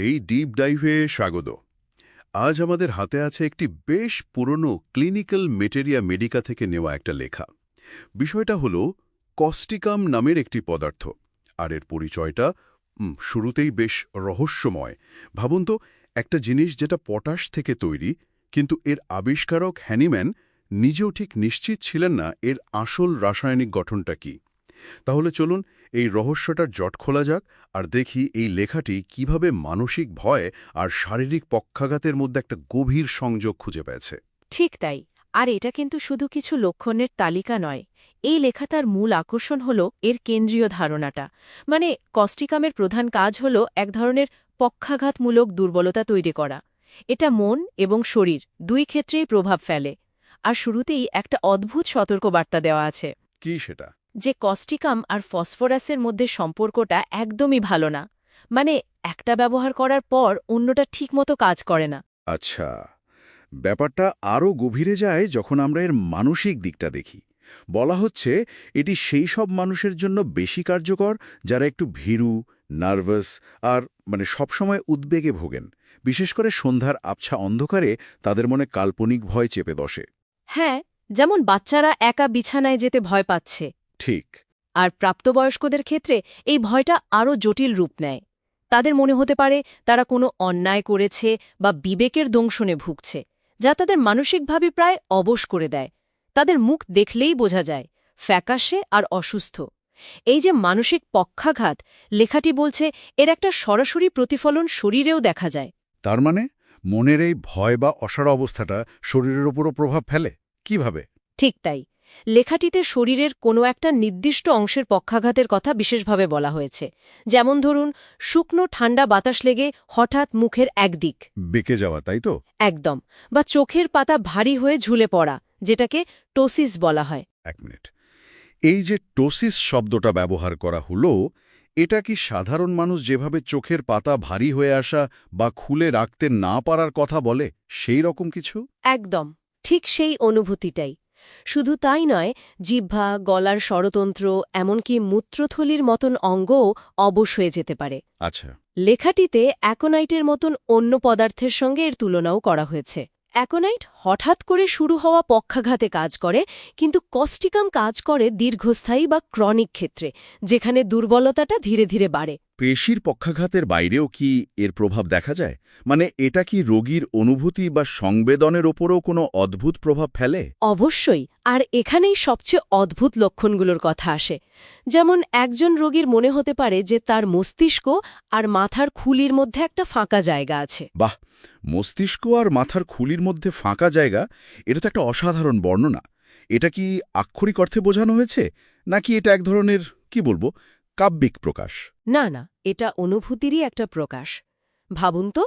এই ডিপ ডাইভে স্বাগত। আজ আমাদের হাতে আছে একটি বেশ পুরনো ক্লিনিক্যাল মেটেরিয়া মেডিকা থেকে নেওয়া একটা লেখা। বিষয়টা হল কস্টিকাম নামের একটি পদার্থ। আর এর পরিচয়টা শুরুতেই বেশ রহস্যময়। ভাবুন তো, একটা জিনিস যেটা পটাশ থেকে তৈরি, কিন্তু এর আবিষ্কারক হ্যানিম্যান নিজেও ঠিক নিশ্চিত ছিলেন না এর আসল রাসায়নিক গঠনটা কি। তাহলে চলুন এই রহস্যটার জট খোলা যাক আর দেখি এই লেখাটি কীভাবে মানসিক ভয় আর শারীরিক পক্ষাঘাতের মধ্যে একটা গভীর সংযোগ খুঁজে পেয়েছে। ঠিক তাই। আর এটা কিন্তু শুধু কিছু লক্ষণের তালিকা নয়। এই লেখাটার মূল আকর্ষণ হল এর কেন্দ্রীয় ধারণাটা। মানে কস্টিকামের প্রধান কাজ হল এক ধরনের পক্ষাঘাতমূলক দুর্বলতা তৈরি করা। এটা মন এবং শরীর দুই ক্ষেত্রেই প্রভাব ফেলে। আর শুরুতেই একটা অদ্ভুত সতর্কবার্তা দেওয়া আছে। কি সেটা? যে কস্টিকাম আর ফসফরাসের মধ্যে সম্পর্কটা একদমই ভালো না। মানে একটা ব্যবহার করার পর অন্যটা ঠিকমতো কাজ করে না। আচ্ছা ব্যাপারটা আরও গভীরে যায় যখন আমরা এর মানসিক দিকটা দেখি। বলা হচ্ছে এটি সেই সব মানুষের জন্য বেশি কার্যকর যারা একটু ভীরু নার্ভাস আর মানে সবসময় উদ্বেগে ভোগেন। বিশেষ করে সন্ধ্যার আবছা অন্ধকারে তাদের মনে কাল্পনিক ভয় চেপে বসে। হ্যাঁ যেমন বাচ্চারা একা বিছানায় যেতে ভয় পাচ্ছে। ঠিক। আর প্রাপ্তবয়স্কদের ক্ষেত্রে এই ভয়টা আরও জটিল রূপ নেয়। তাদের মনে হতে পারে তারা কোনো অন্যায় করেছে বা বিবেকের দংশনে ভুগছে যা তাদের মানসিকভাবে প্রায় অবশ করে দেয়। তাদের মুখ দেখলেই বোঝা যায় ফ্যাকাশে আর অসুস্থ। এই যে মানসিক পক্ষাঘাত লেখাটি বলছে এর একটা সরাসরি প্রতিফলন শরীরেও দেখা যায়। তার মানে মনের এই ভয় বা অসাড় অবস্থাটা শরীরের ওপরও প্রভাব ফেলে? কীভাবে? ঠিক তাই। লেখাটিতে শরীরের কোনো একটা নির্দিষ্ট অংশের পক্ষাঘাতের কথা বিশেষভাবে বলা হয়েছে। যেমন ধরুন শুকনো ঠান্ডা বাতাস লেগে হঠাৎ মুখের একদিক বেঁকে যাওয়া তাই তো? একদম। বা চোখের পাতা ভারী হয়ে ঝুলে পড়া যেটাকে টোসিস বলা হয়। এক মিনিট। এই যে টোসিস শব্দটা ব্যবহার করা হলো এটা কি সাধারণ মানুষ যেভাবে চোখের পাতা ভারী হয়ে আসা বা খুলে রাখতে না পারার কথা বলে সেই রকম কিছু? একদম। ঠিক সেই অনুভূতিটাই। শুধু তাই নয় জিহ্বা গলার স্বরতন্ত্র এমনকি মূত্রথলির মতন অঙ্গও অবশ হয়ে যেতে পারে। আচ্ছা। লেখাটিতে অ্যাকোনাইটের মতন অন্য পদার্থের সঙ্গে এর তুলনাও করা হয়েছে। অ্যাকোনাইট হঠাৎ করে শুরু হওয়া পক্ষাঘাতে কাজ করে কিন্তু কস্টিকাম কাজ করে দীর্ঘস্থায়ী বা ক্রনিক ক্ষেত্রে যেখানে দুর্বলতাটা ধীরে ধীরে বাড়ে। পেশির পক্ষাঘাতের বাইরেও কি এর প্রভাব দেখা যায়? মানে এটা কি রোগীর অনুভূতি বা সংবেদনের ওপরও কোনো অদ্ভুত প্রভাব ফেলে? অবশ্যই আর এখানেই সবচেয়ে অদ্ভুত লক্ষণগুলোর কথা আসে। যেমন একজন রোগীর মনে হতে পারে যে তার মস্তিষ্ক আর মাথার খুলির মধ্যে একটা ফাঁকা জায়গা আছে। বাহ! মস্তিষ্ক আর মাথার খুলির মধ্যে ফাঁকা জায়গা এটা তো একটা অসাধারণ বর্ণনা। এটা কি আক্ষরিক অর্থে বোঝানো হয়েছে? নাকি এটা এক ধরনের কি বলব কাব্যিক প্রকাশ। না না এটা অনুভূতিরই একটা প্রকাশ। ভাবুন তো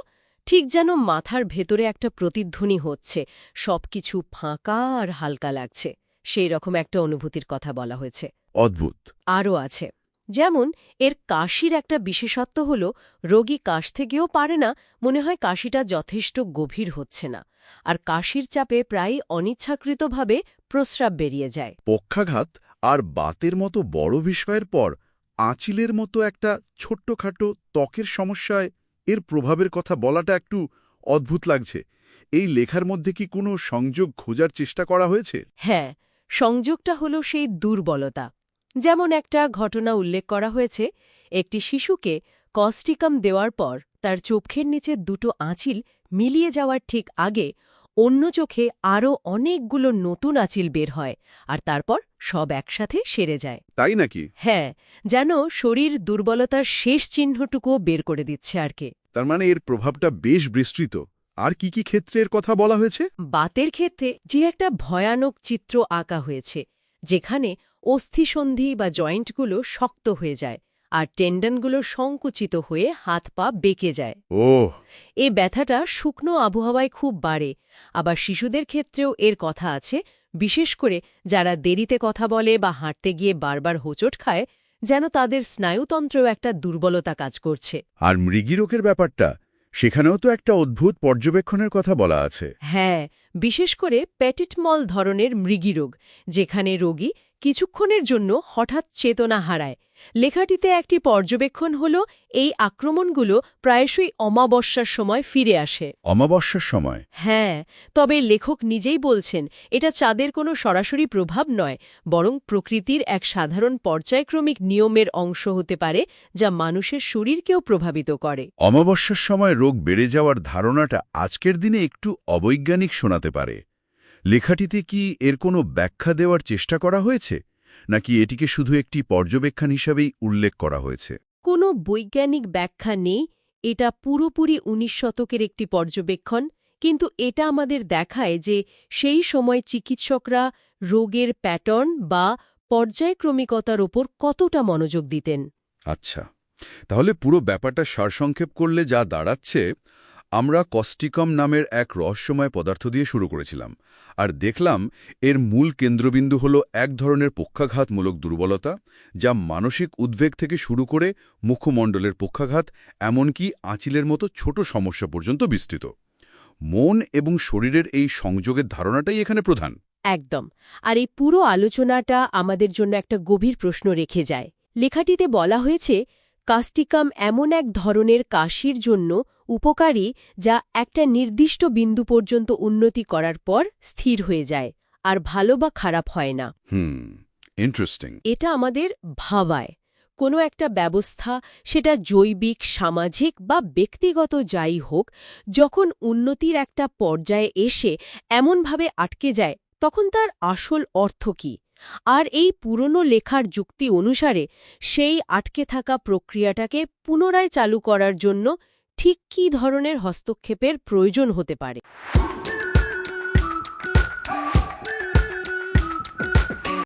ঠিক যেন মাথার ভেতরে একটা প্রতিধ্বনি হচ্ছে সবকিছু ফাঁকা আর হালকা লাগছে সেই রকম একটা অনুভূতির কথা বলা হয়েছে। অদ্ভুত। আরও আছে যেমন এর কাশির একটা বিশেষত্ব হল রোগী কাশতে গিয়েও পারে না মনে হয় কাশিটা যথেষ্ট গভীর হচ্ছে না আর কাশির চাপে প্রায় অনিচ্ছাকৃতভাবে প্রস্রাব বেরিয়ে যায়। পক্ষাঘাত আর বাতের মতো বড় বিষয়ের পর আঁচিলের মতো একটা ছোট্টখাটো ত্বকের সমস্যায় এর প্রভাবের কথা বলাটা একটু অদ্ভুত লাগছে। এই লেখার মধ্যে কি কোনো সংযোগ খোঁজার চেষ্টা করা হয়েছে? হ্যাঁ সংযোগটা হল সেই দুর্বলতা। যেমন একটা ঘটনা উল্লেখ করা হয়েছে, একটি শিশুকে কস্টিকাম দেওয়ার পর তার চোখের নিচে দুটো আঁচিল মিলিয়ে যাওয়ার ঠিক আগে অন্য চোখে আরও অনেকগুলো নতুন আঁচিল বের হয় আর তারপর সব একসাথে সেরে যায়। তাই নাকি? হ্যাঁ যেন শরীর দুর্বলতার শেষ চিহ্নটুকুও বের করে দিচ্ছে আর কে। তার মানে এর প্রভাবটা বেশ বিস্তৃত। আর কি কি ক্ষেত্রের কথা বলা হয়েছে? বাতের ক্ষেত্রে যে একটা ভয়ানক চিত্র আঁকা হয়েছে যেখানে অস্থিসন্ধি বা জয়েন্টগুলো শক্ত হয়ে যায় আর টেন্ডনগুলো সংকুচিত হয়ে হাত পা বেঁকে যায়। ও এ ব্যথাটা শুকনো আবহাওয়ায় খুব বাড়ে। আবার শিশুদের ক্ষেত্রেও এর কথা আছে বিশেষ করে যারা দেরিতে কথা বলে বা হাঁটতে গিয়ে বারবার হোঁচট খায় যেন তাদের স্নায়ুতন্ত্রেও একটা দুর্বলতা কাজ করছে। আর মৃগীরোগের ব্যাপারটা সেখানেও তো একটা অদ্ভুত পর্যবেক্ষণের কথা বলা আছে। হ্যাঁ বিশেষ করে প্যাটিটমল ধরনের মৃগীরোগ যেখানে রোগী কিছুক্ষণের জন্য হঠাৎ চেতনা হারায়। লেখাটিতে একটি পর্যবেক্ষণ হল এই আক্রমণগুলো প্রায়শই অমাবস্যার সময় ফিরে আসে। অমাবস্যার সময়? হ্যাঁ তবে লেখক নিজেই বলছেন এটা চাঁদের কোনো সরাসরি প্রভাব নয় বরং প্রকৃতির এক সাধারণ পর্যায়ক্রমিক নিয়মের অংশ হতে পারে যা মানুষের শরীরকেও প্রভাবিত করে। অমাবস্যার সময় রোগ বেড়ে যাওয়ার ধারণাটা আজকের দিনে একটু অবৈজ্ঞানিক শোনাতে পারে। লেখাটিতে কি এর কোনো ব্যাখ্যা দেওয়ার চেষ্টা করা হয়েছে? নাকি এটিকে শুধু একটি পর্যবেক্ষণ হিসাবেই উল্লেখ করা হয়েছে? কোনো বৈজ্ঞানিক ব্যাখ্যা নেই এটা পুরোপুরি উনিশ শতকের একটি পর্যবেক্ষণ কিন্তু এটা আমাদের দেখায় যে সেই সময় চিকিৎসকরা রোগের প্যাটার্ন বা পর্যায়ক্রমিকতার ওপর কতটা মনোযোগ দিতেন। আচ্ছা তাহলে পুরো ব্যাপারটা সারসংক্ষেপ করলে যা দাঁড়াচ্ছে আমরা কস্টিকম নামের এক রহস্যময় পদার্থ দিয়ে শুরু করেছিলাম, আর দেখলাম এর মূল কেন্দ্রবিন্দু হল এক ধরনের পক্ষাঘাতমূলক দুর্বলতা, যা মানসিক উদ্বেগ থেকে শুরু করে মুখমণ্ডলের পক্ষাঘাত, এমনকি আঁচিলের মতো ছোট সমস্যা পর্যন্ত বিস্তৃত। মন এবং শরীরের এই সংযোগের ধারণাটাই এখানে প্রধান। একদম। আর এই পুরো আলোচনাটা আমাদের জন্য একটা গভীর প্রশ্ন রেখে যায়। লেখাটিতে বলা হয়েছে কাস্টিকাম এমন এক ধরনের কাশির জন্য উপকারী যা একটা নির্দিষ্ট বিন্দু পর্যন্ত উন্নতি করার পর স্থির হয়ে যায় আর ভালো বা খারাপ হয় না। ইন্টারেস্টিং এটা আমাদের ভাবায়। কোনো একটা ব্যবস্থা সেটা জৈবিক সামাজিক বা ব্যক্তিগত যাই হোক যখন উন্নতির একটা পর্যায়ে এসে এমনভাবে আটকে যায় তখন তার আসল অর্থ কী? আর এই পুরনো লেখার যুক্তি অনুসারে সেই আটকে থাকা প্রক্রিয়াটাকে পুনরায় চালু করার জন্য ঠিক কী ধরনের হস্তক্ষেপের প্রয়োজন হতে পারে?